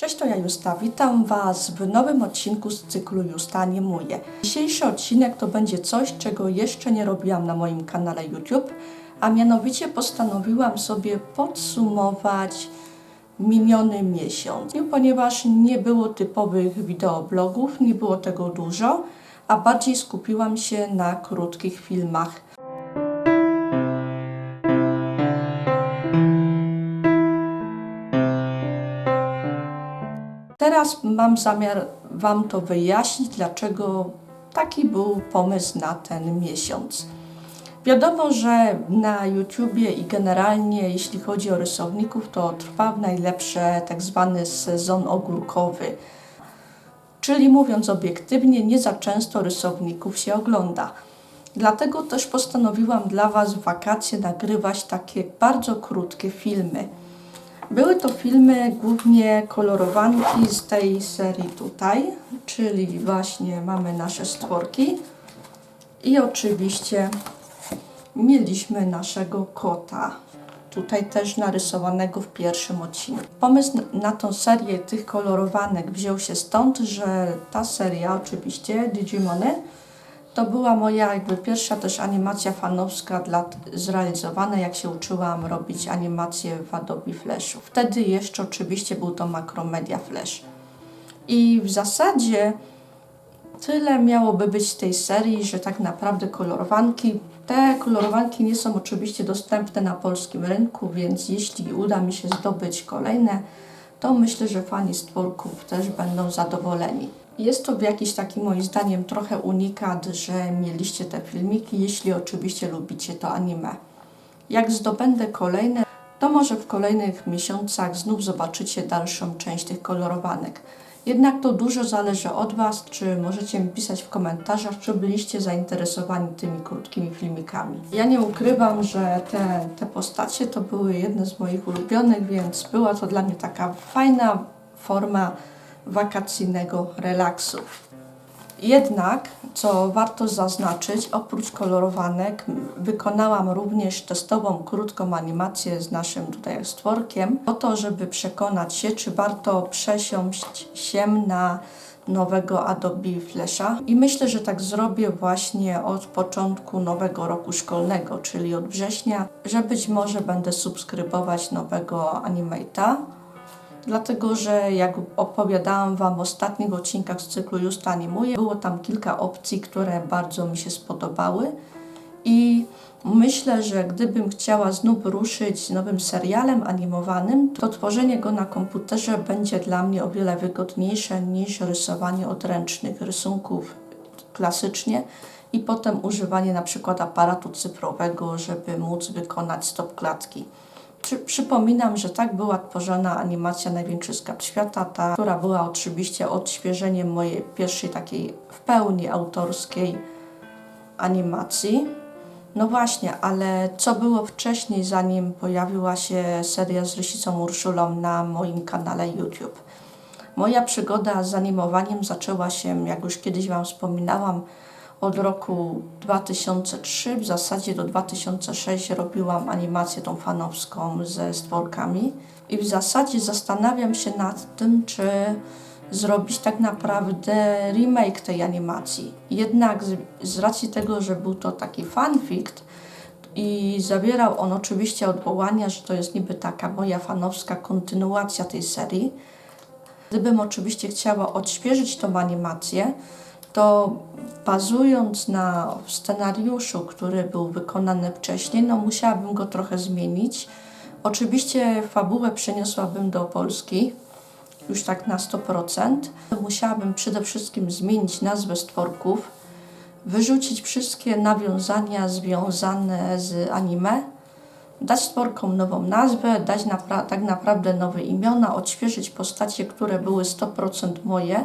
Cześć, to ja Justa. Witam Was w nowym odcinku z cyklu Justa Animuje. Dzisiejszy odcinek to będzie coś, czego jeszcze nie robiłam na moim kanale YouTube, a mianowicie postanowiłam sobie podsumować miniony miesiąc. I Ponieważ nie było typowych wideoblogów, nie było tego dużo, a bardziej skupiłam się na krótkich filmach. Teraz mam zamiar Wam to wyjaśnić, dlaczego taki był pomysł na ten miesiąc. Wiadomo, że na YouTubie i generalnie jeśli chodzi o rysowników, to trwa w najlepsze tak zwany sezon ogórkowy. Czyli mówiąc obiektywnie, nie za często rysowników się ogląda. Dlatego też postanowiłam dla Was w wakacje nagrywać takie bardzo krótkie filmy. Były to filmy głównie kolorowanki z tej serii tutaj, czyli właśnie mamy nasze stworki i oczywiście mieliśmy naszego kota. Tutaj też narysowanego w pierwszym odcinku. Pomysł na tą serię tych kolorowanek wziął się stąd, że ta seria oczywiście Digimony to była moja jakby pierwsza też animacja fanowska dla, zrealizowana, jak się uczyłam robić animacje w Adobe Flashu. Wtedy jeszcze oczywiście był to Macromedia Flash. I w zasadzie tyle miałoby być tej serii, że tak naprawdę kolorowanki, te kolorowanki nie są oczywiście dostępne na polskim rynku, więc jeśli uda mi się zdobyć kolejne, to myślę, że fani stworków też będą zadowoleni. Jest to w jakiś taki moim zdaniem trochę unikat, że mieliście te filmiki, jeśli oczywiście lubicie to anime. Jak zdobędę kolejne, to może w kolejnych miesiącach znów zobaczycie dalszą część tych kolorowanek. Jednak to dużo zależy od Was, czy możecie mi pisać w komentarzach, czy byliście zainteresowani tymi krótkimi filmikami. Ja nie ukrywam, że te, te postacie to były jedne z moich ulubionych, więc była to dla mnie taka fajna forma wakacyjnego relaksu. Jednak, co warto zaznaczyć, oprócz kolorowanek wykonałam również testową krótką animację z naszym tutaj stworkiem, po to, żeby przekonać się, czy warto przesiąść się na nowego Adobe Flasha. I myślę, że tak zrobię właśnie od początku nowego roku szkolnego, czyli od września, że być może będę subskrybować nowego Animate'a dlatego że jak opowiadałam Wam w ostatnich odcinkach z cyklu Just Animuję, było tam kilka opcji, które bardzo mi się spodobały i myślę, że gdybym chciała znów ruszyć nowym serialem animowanym, to tworzenie go na komputerze będzie dla mnie o wiele wygodniejsze niż rysowanie odręcznych rysunków klasycznie i potem używanie na przykład aparatu cyfrowego, żeby móc wykonać stop klatki. Przy, przypominam, że tak była tworzona animacja Największy Skarb Świata, ta, która była oczywiście odświeżeniem mojej pierwszej takiej w pełni autorskiej animacji. No właśnie, ale co było wcześniej, zanim pojawiła się seria z Rysicą Urszulą na moim kanale YouTube? Moja przygoda z animowaniem zaczęła się, jak już kiedyś Wam wspominałam, od roku 2003, w zasadzie do 2006 robiłam animację tą fanowską ze stworkami i w zasadzie zastanawiam się nad tym, czy zrobić tak naprawdę remake tej animacji. Jednak z, z racji tego, że był to taki fanfic i zawierał on oczywiście odwołania, że to jest niby taka moja fanowska kontynuacja tej serii, gdybym oczywiście chciała odświeżyć tą animację, to bazując na scenariuszu, który był wykonany wcześniej, no musiałabym go trochę zmienić. Oczywiście fabułę przeniosłabym do Polski, już tak na 100%. Musiałabym przede wszystkim zmienić nazwę stworków, wyrzucić wszystkie nawiązania związane z anime, dać stworkom nową nazwę, dać tak naprawdę nowe imiona, odświeżyć postacie, które były 100% moje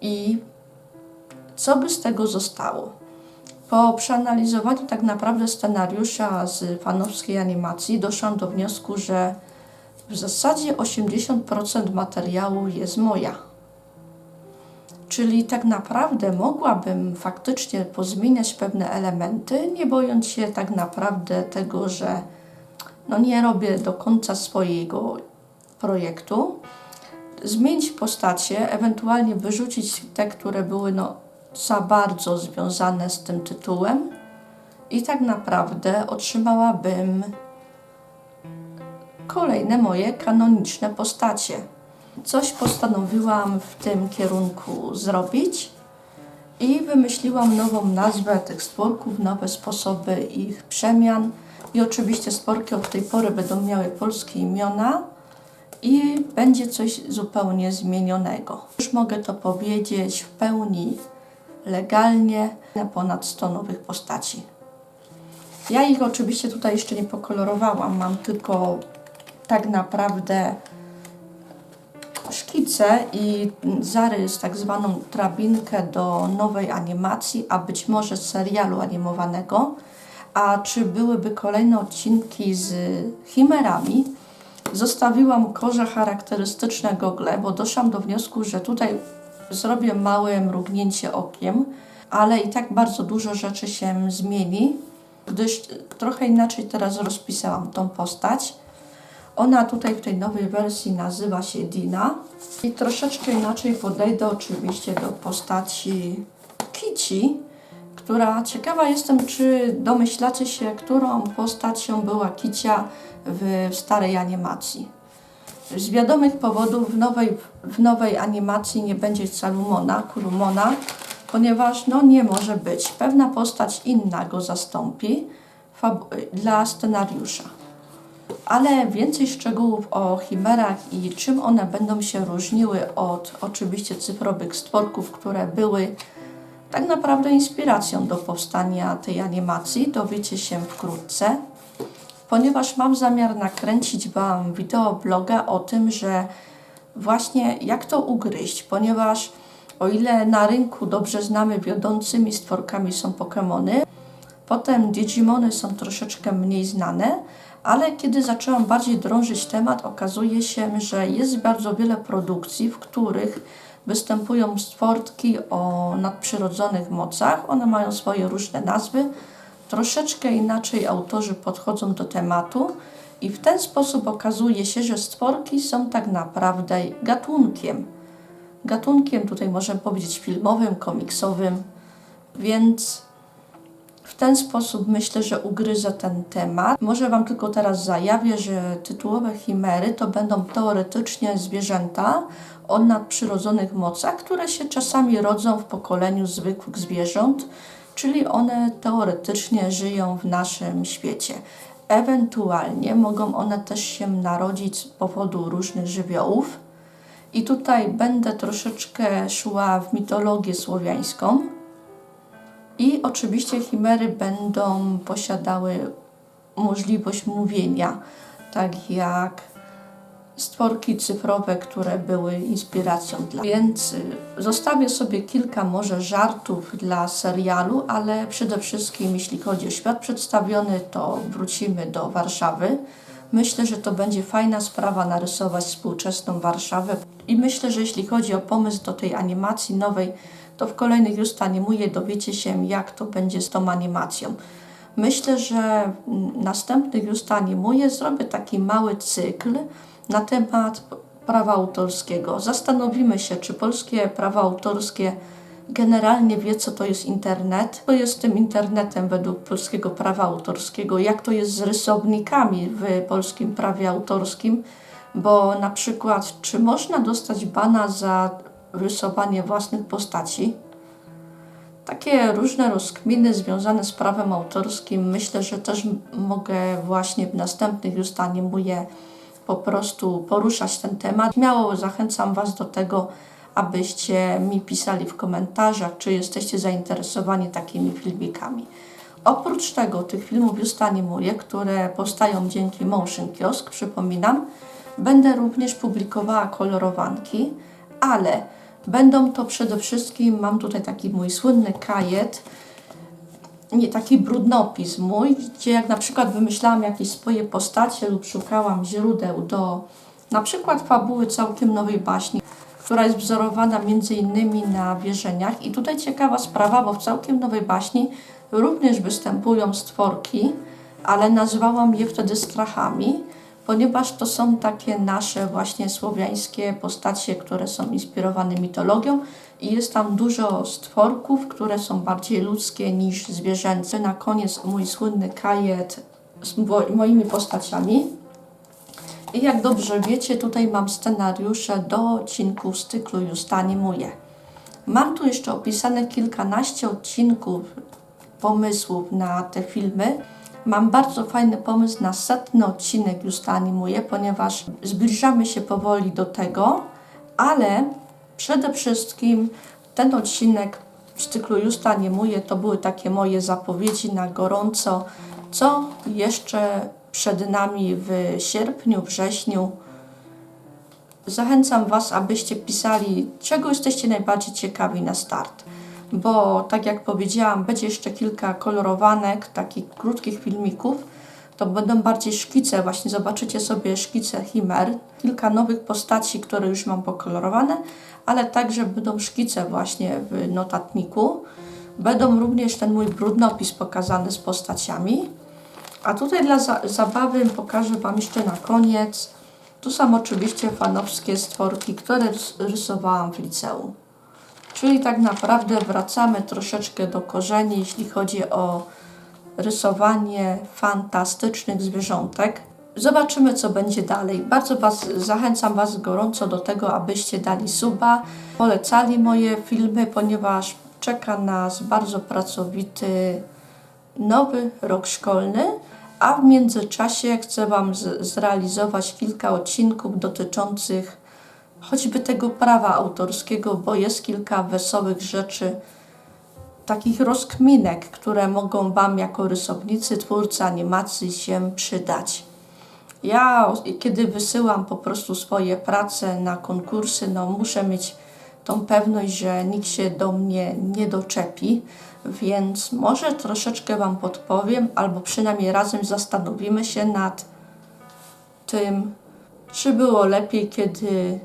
i co by z tego zostało? Po przeanalizowaniu tak naprawdę scenariusza z fanowskiej animacji doszłam do wniosku, że w zasadzie 80% materiału jest moja. Czyli tak naprawdę mogłabym faktycznie pozmieniać pewne elementy, nie bojąc się tak naprawdę tego, że no nie robię do końca swojego projektu, zmienić postacie, ewentualnie wyrzucić te, które były no, za bardzo związane z tym tytułem i tak naprawdę otrzymałabym kolejne moje kanoniczne postacie. Coś postanowiłam w tym kierunku zrobić i wymyśliłam nową nazwę tych stworków, nowe sposoby ich przemian. I oczywiście stworki od tej pory będą miały polskie imiona i będzie coś zupełnie zmienionego. Już mogę to powiedzieć w pełni legalnie na ponad 100 nowych postaci. Ja ich oczywiście tutaj jeszcze nie pokolorowałam, mam tylko tak naprawdę szkice i zarys, tak zwaną drabinkę do nowej animacji, a być może serialu animowanego. A czy byłyby kolejne odcinki z chimerami? Zostawiłam korze charakterystyczne gogle, bo doszłam do wniosku, że tutaj zrobię małe mrugnięcie okiem, ale i tak bardzo dużo rzeczy się zmieni, gdyż trochę inaczej teraz rozpisałam tą postać. Ona tutaj w tej nowej wersji nazywa się Dina i troszeczkę inaczej podejdę oczywiście do postaci Kici, która ciekawa jestem, czy domyślacie się, którą postacią była Kicia w starej animacji. Z wiadomych powodów w nowej, w nowej animacji nie będzie Salumona, Kurumona, ponieważ no, nie może być. Pewna postać inna go zastąpi dla scenariusza. Ale więcej szczegółów o chimerach i czym one będą się różniły od oczywiście cyfrowych stworków, które były tak naprawdę inspiracją do powstania tej animacji, dowiecie się wkrótce ponieważ mam zamiar nakręcić Wam wideobloga o tym, że właśnie jak to ugryźć, ponieważ o ile na rynku dobrze znamy wiodącymi stworkami są Pokémony, potem Digimony są troszeczkę mniej znane, ale kiedy zaczęłam bardziej drążyć temat, okazuje się, że jest bardzo wiele produkcji, w których występują stworki o nadprzyrodzonych mocach. One mają swoje różne nazwy, troszeczkę inaczej autorzy podchodzą do tematu i w ten sposób okazuje się, że stworki są tak naprawdę gatunkiem. Gatunkiem tutaj możemy powiedzieć filmowym, komiksowym, więc ten sposób myślę, że ugryzę ten temat. Może Wam tylko teraz zajawię, że tytułowe chimery to będą teoretycznie zwierzęta o nadprzyrodzonych mocach, które się czasami rodzą w pokoleniu zwykłych zwierząt, czyli one teoretycznie żyją w naszym świecie. Ewentualnie mogą one też się narodzić z powodu różnych żywiołów. I tutaj będę troszeczkę szła w mitologię słowiańską. I oczywiście chimery będą posiadały możliwość mówienia, tak jak stworki cyfrowe, które były inspiracją dla. Więc zostawię sobie kilka może żartów dla serialu, ale przede wszystkim jeśli chodzi o świat przedstawiony, to wrócimy do Warszawy. Myślę, że to będzie fajna sprawa narysować współczesną Warszawę i myślę, że jeśli chodzi o pomysł do tej animacji nowej, to w kolejnych już animuję, dowiecie się jak to będzie z tą animacją. Myślę, że następnych już animuję, zrobię taki mały cykl, na temat prawa autorskiego. Zastanowimy się, czy polskie prawo autorskie generalnie wie, co to jest internet. To jest tym internetem według polskiego prawa autorskiego, jak to jest z rysownikami w polskim prawie autorskim, bo na przykład, czy można dostać bana za rysowanie własnych postaci? Takie różne rozkminy związane z prawem autorskim myślę, że też mogę właśnie w następnych już animuję po prostu poruszać ten temat. Śmiało zachęcam Was do tego, abyście mi pisali w komentarzach, czy jesteście zainteresowani takimi filmikami. Oprócz tego tych filmów już animuję, które powstają dzięki Motion Kiosk, przypominam, będę również publikowała kolorowanki, ale będą to przede wszystkim, mam tutaj taki mój słynny kajet, nie, taki brudnopis mój, gdzie jak na przykład wymyślałam jakieś swoje postacie lub szukałam źródeł do na przykład fabuły całkiem nowej baśni, która jest wzorowana między innymi na wierzeniach. I tutaj ciekawa sprawa, bo w całkiem nowej baśni również występują stworki, ale nazwałam je wtedy strachami, ponieważ to są takie nasze właśnie słowiańskie postacie, które są inspirowane mitologią i jest tam dużo stworków, które są bardziej ludzkie niż zwierzęce. Na koniec mój słynny kajet z mo- moimi postaciami. I jak dobrze wiecie, tutaj mam scenariusze do odcinków z cyklu Już animuję. Mam tu jeszcze opisane kilkanaście odcinków, pomysłów na te filmy. Mam bardzo fajny pomysł na setny odcinek Już animuję, ponieważ zbliżamy się powoli do tego, ale przede wszystkim ten odcinek z cyklu Już animuję to były takie moje zapowiedzi na gorąco, co jeszcze przed nami w sierpniu, wrześniu. Zachęcam Was, abyście pisali, czego jesteście najbardziej ciekawi na start. Bo, tak jak powiedziałam, będzie jeszcze kilka kolorowanek, takich krótkich filmików. To będą bardziej szkice, właśnie zobaczycie sobie szkice Chimer. Kilka nowych postaci, które już mam pokolorowane, ale także będą szkice właśnie w notatniku. Będą również ten mój brudnopis pokazany z postaciami. A tutaj dla za zabawy pokażę Wam jeszcze na koniec. Tu są oczywiście fanowskie stworki, które rys rysowałam w liceum. Czyli tak naprawdę wracamy troszeczkę do korzeni, jeśli chodzi o rysowanie fantastycznych zwierzątek. Zobaczymy, co będzie dalej. Bardzo Was zachęcam Was gorąco do tego, abyście dali suba, polecali moje filmy, ponieważ czeka nas bardzo pracowity nowy rok szkolny, a w międzyczasie chcę Wam zrealizować kilka odcinków dotyczących choćby tego prawa autorskiego, bo jest kilka wesołych rzeczy, takich rozkminek, które mogą Wam jako rysownicy, twórcy animacji się przydać. Ja, kiedy wysyłam po prostu swoje prace na konkursy, no muszę mieć tą pewność, że nikt się do mnie nie doczepi, więc może troszeczkę Wam podpowiem, albo przynajmniej razem zastanowimy się nad tym, czy było lepiej, kiedy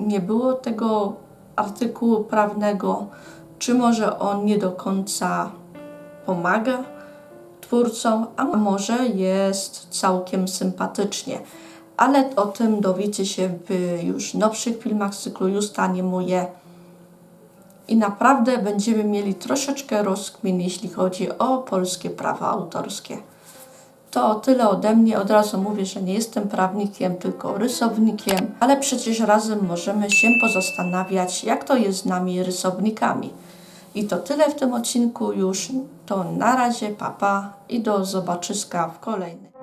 nie było tego artykułu prawnego, czy może on nie do końca pomaga twórcom, a może jest całkiem sympatycznie. Ale o tym dowiecie się w już nowszych filmach z cyklu Just animuje. I naprawdę będziemy mieli troszeczkę rozkmin, jeśli chodzi o polskie prawa autorskie. To tyle ode mnie. Od razu mówię, że nie jestem prawnikiem, tylko rysownikiem, ale przecież razem możemy się pozastanawiać, jak to jest z nami rysownikami. I to tyle w tym odcinku już. To na razie, papa i do zobaczyska w kolejnym.